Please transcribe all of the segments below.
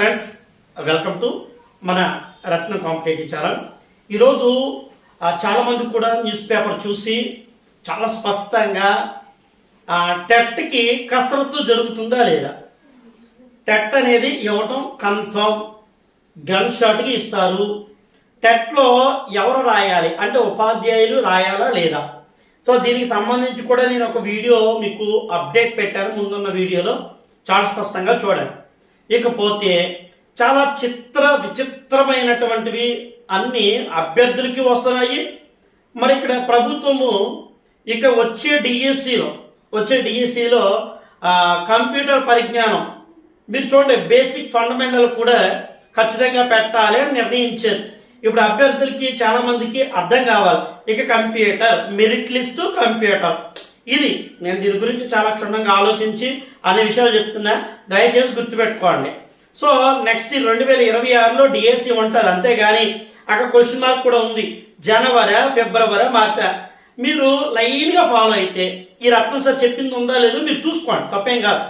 Friends welcome to మన రత్న competitive channel. ఈరోజు చాలామంది కూడా న్యూస్ పేపర్ చూసి చాలా స్పష్టంగా టెట్కి కసరత్తు జరుగుతుందా లేదా? టెట్ అనేది ఇవ్వటం కన్ఫర్మ్ గన్ షాట్కి ఇస్తారు. టెట్లో ఎవరు రాయాలి? అంటే ఉపాధ్యాయులు రాయాలా లేదా? సో దీనికి సంబంధించి కూడా నేను ఒక వీడియో మీకు అప్డేట్ పెట్టాను ముందున్న వీడియోలో. చాలా స్పష్టంగా చూడండి. ఇకపోతే చాలా చిత్ర విచిత్రమైనటువంటివి అన్ని అభ్యర్థులకి వస్తున్నాయి. మరి ఇక్కడ ప్రభుత్వము ఇక వచ్చే డిఎస్సిలో వచ్చే డిఎస్సిలో కంప్యూటర్ పరిజ్ఞానం. మీరు చూడండి బేసిక్ ఫండమెంటల్ కూడా ఖచ్చితంగా పెట్టాలి అని నిర్ణయించారు. ఇప్పుడు అభ్యర్థులకి చాలామందికి అర్థం కావాలి. ఇక కంప్యూటర్ మెరిట్ లిస్టు కంప్యూటర్. ఇది నేను దీని గురించి చాలా క్షుణ్ణంగా ఆలోచించి అనే విషయాలు చెప్తున్నా. దయచేసి గుర్తుపెట్టుకోండి. సో నెక్స్ట్ రెండు వేల ఇరవై ఆరులో డిఎస్సి ఉంటుంది అంతేగాని అక్కడ క్వశ్చన్ మార్క్ కూడా ఉంది. జనవరి ఫిబ్రవరి మార్చ. మీరు లైన్గా ఫాలో అయితే ఈ రత్నం సార్ చెప్పింది ఉందా లేదో మీరు చూసుకోండి. తప్పేం కాదు.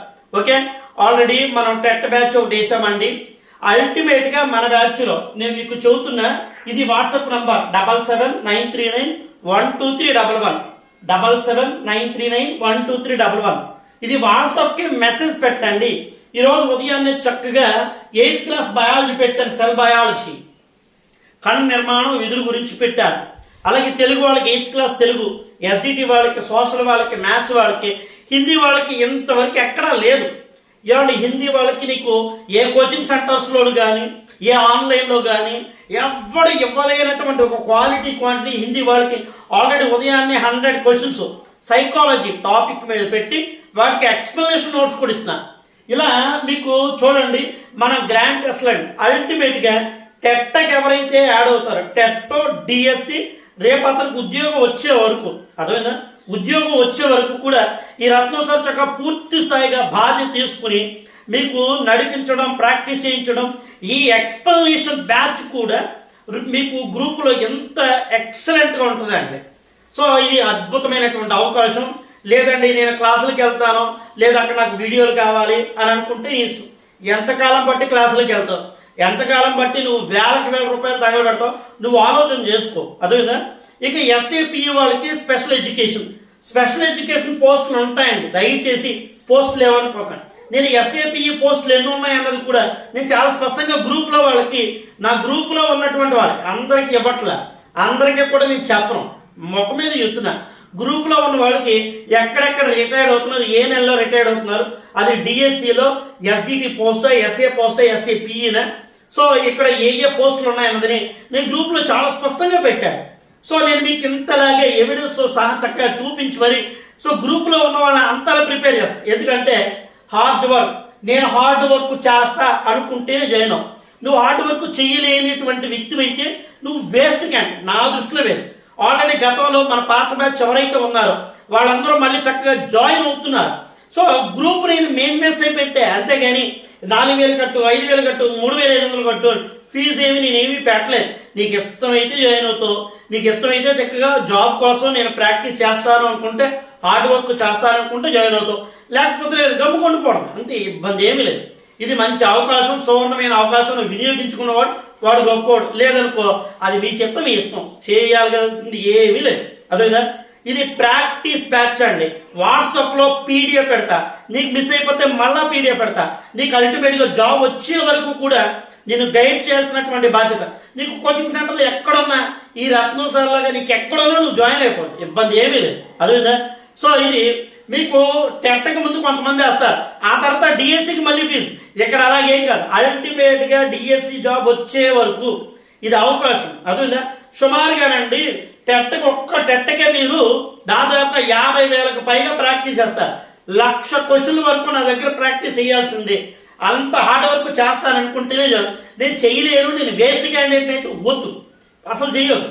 ఓకే? ఆల్రెడీ మనం టెట్ బ్యాచ్ ఒకటి వేసామండి. అల్టిమేట్గా మన బ్యాచ్లో నేను మీకు చెబుతున్నా ఇది WhatsApp number double seven nine three nine one two three double one. Double seven nine three nine one two three double one. ఇది వాట్సాప్కి మెసేజ్ పెట్టండి. ఈరోజు ఉదయాన్నే చక్కగా ఎయిత్ క్లాస్ బయాలజీ పెట్టాను సెల్ బయాలజీ. కణ్ నిర్మాణం విధుల గురించి పెట్టారు అలాగే తెలుగు వాళ్ళకి ఎయిత్ క్లాస్ తెలుగు ఎస్డిటి వాళ్ళకి సోషల్ వాళ్ళకి మ్యాథ్స్ వాళ్ళకి హిందీ వాళ్ళకి ఇంతవరకు ఎక్కడా లేదు. ఇలాంటి హిందీ వాళ్ళకి నీకు ఏ కోచింగ్ సెంటర్స్లో కానీ ఏ ఆన్లైన్లో కానీ ఎవడు ఇవ్వలేనటువంటి ఒక క్వాలిటీ క్వాంటిటీ హిందీ వాళ్ళకి ఆల్రెడీ ఉదయాన్నే హండ్రెడ్ క్వశ్చన్స్ సైకాలజీ టాపిక్ మీద పెట్టి వాటికి ఎక్స్ప్లెనేషన్ నోట్స్ కూడా ఇస్తున్నాను ఇలా మీకు చూడండి మన గ్రాండ్ టెస్ట్లండి అల్టిమేట్గా టెట్టకి ఎవరైతే యాడ్ అవుతారో టెట్టో డిఎస్సి రేపు అతనికి ఉద్యోగం వచ్చే వరకు అర్థమైందా? ఉద్యోగం వచ్చే వరకు కూడా ఈ రత్నం చక్క పూర్తి స్థాయిగా బాధ్యత తీసుకుని మీకు నడిపించడం ప్రాక్టీస్ చేయించడం ఈ ఎక్స్ప్లెనేషన్ బ్యాచ్ కూడా మీకు గ్రూపులో ఎంత ఎక్సలెంట్గా ఉంటుందండి. సో ఇది అద్భుతమైనటువంటి అవకాశం. లేదండి నేను క్లాసులకు వెళ్తాను లేదా అక్కడ నాకు వీడియోలు కావాలి అని అనుకుంటే నీ ఇష్టం ఎంతకాలం బట్టి క్లాసులకు వెళ్తావు? ఎంతకాలం బట్టి నువ్వు వేలకు వేల రూపాయలు తగలబెడతావు? నువ్వు ఆలోచన చేసుకో. అదేవిధంగా ఇక ఎస్ఏపిఈ వాళ్ళకి స్పెషల్ ఎడ్యుకేషన్ స్పెషల్ ఎడ్యుకేషన్ పోస్టులు ఉంటాయండి. దయచేసి పోస్టులు ఏమనుకోకండి. నేను ఎస్ఏపిఈ పోస్టులు ఎన్ని ఉన్నాయన్నది కూడా నేను చాలా స్పష్టంగా గ్రూప్లో వాళ్ళకి నా గ్రూప్లో ఉన్నటువంటి వాళ్ళకి అందరికీ ఇవ్వట్లా. అందరికీ కూడా నేను చెప్పను. ముఖం మీద ఎత్తున. గ్రూప్లో ఉన్న వాళ్ళకి ఎక్కడెక్కడ రిటైర్డ్ అవుతున్నారు ఏ నెలలో రిటైర్డ్ అవుతున్నారు అది డిఎస్సిలో ఎస్డిటి పోస్టో ఎస్ఏ పోస్టో ఎస్ఏ పిఈనా సో ఇక్కడ ఏ ఏ పోస్టులు ఉన్నాయన్నదని నేను గ్రూప్లో చాలా స్పష్టంగా పెట్టాను సో నేను మీకు ఇంతలాగే ఎవిడెన్స్తో సహా చక్కగా చూపించి మరి సో గ్రూప్లో ఉన్న వాళ్ళని అంతలా ప్రిపేర్ చేస్తాను ఎందుకంటే హార్డ్ వర్క్ నేను హార్డ్ వర్క్ చేస్తా అనుకుంటేనే జయనం నువ్వు హార్డ్ వర్క్ చేయలేనిటువంటి వ్యక్తి అయితే నువ్వు వేస్ట్ క్యాన్ నా దృష్టిలో వేస్ట్ ఆల్రెడీ గతంలో మన పాత బ్యాచ్ ఎవరైతే ఉన్నారో వాళ్ళందరూ మళ్ళీ చక్కగా జాయిన్ అవుతున్నారు. సో గ్రూప్ నేను మెయిన్ మెసేజ్ పెట్టే. అంతేగాని నాలుగు వేలు కట్టు ఐదు వేలు కట్టు మూడు వేల ఐదు వందలు కట్టు ఫీజు ఏమి నేనేమి పెట్టలేదు. నీకు ఇష్టమైతే జాయిన్ అవుతావు. నీకు ఇష్టమైతే చక్కగా జాబ్ కోసం నేను ప్రాక్టీస్ చేస్తాను అనుకుంటే హార్డ్ వర్క్ చేస్తాను అనుకుంటే జాయిన్ అవుతావు. లేకపోతే లేదు గమ్ము కొనుక్కోవడం అంతే ఇబ్బంది ఏమీ లేదు. ఇది మంచి అవకాశం సువర్ణమైన అవకాశం వినియోగించుకున్నవాడు వాడు గొప్పవాడు. లేదనుకో అది మీ చెప్తే మీ ఇష్టం. చేయాలి ఏమీ లేదు. అదేవిధంగా ఇది ప్రాక్టీస్ బ్యాచ్ అండి. వాట్సాప్లో పీడిఎఫ్ పెడతా. నీకు మిస్ అయిపోతే మళ్ళీ పీడిఎఫ్ పెడతా. నీకు అల్టిమేట్గా జాబ్ వచ్చే వరకు కూడా నేను గైడ్ చేయాల్సినటువంటి బాధ్యత. నీకు కోచింగ్ సెంటర్లో ఎక్కడున్నా ఈ రత్నం సార్లాగా నీకు ఎక్కడున్నా నువ్వు జాయిన్ అయిపోదు ఇబ్బంది ఏమీ లేదు. అదేవిధంగా సో ఇది మీకు టెట్కి ముందు కొంతమంది వేస్తారు. ఆ తర్వాత డిఎస్సికి మళ్ళీ ఫీజు ఇక్కడ అలాగేం కాదు. అల్టిమేట్గా డిఎస్సి జాబ్ వచ్చే వరకు ఇది అవకాశం. అదేవిధంగా సుమారుగానండి టెట్కి ఒక్క టెట్కే మీరు దాదాపుగా యాభై వేలకు పైగా ప్రాక్టీస్ చేస్తారు. లక్ష క్వశ్చన్ల వరకు నా దగ్గర ప్రాక్టీస్ చేయాల్సిందే. అంత హార్డ్ వర్క్ చేస్తాననుకుంటేనే నేను చేయలేను నేను వేస్ట్ క్యాండిడేట్ అయితే వద్దు. అసలు చేయొద్దు.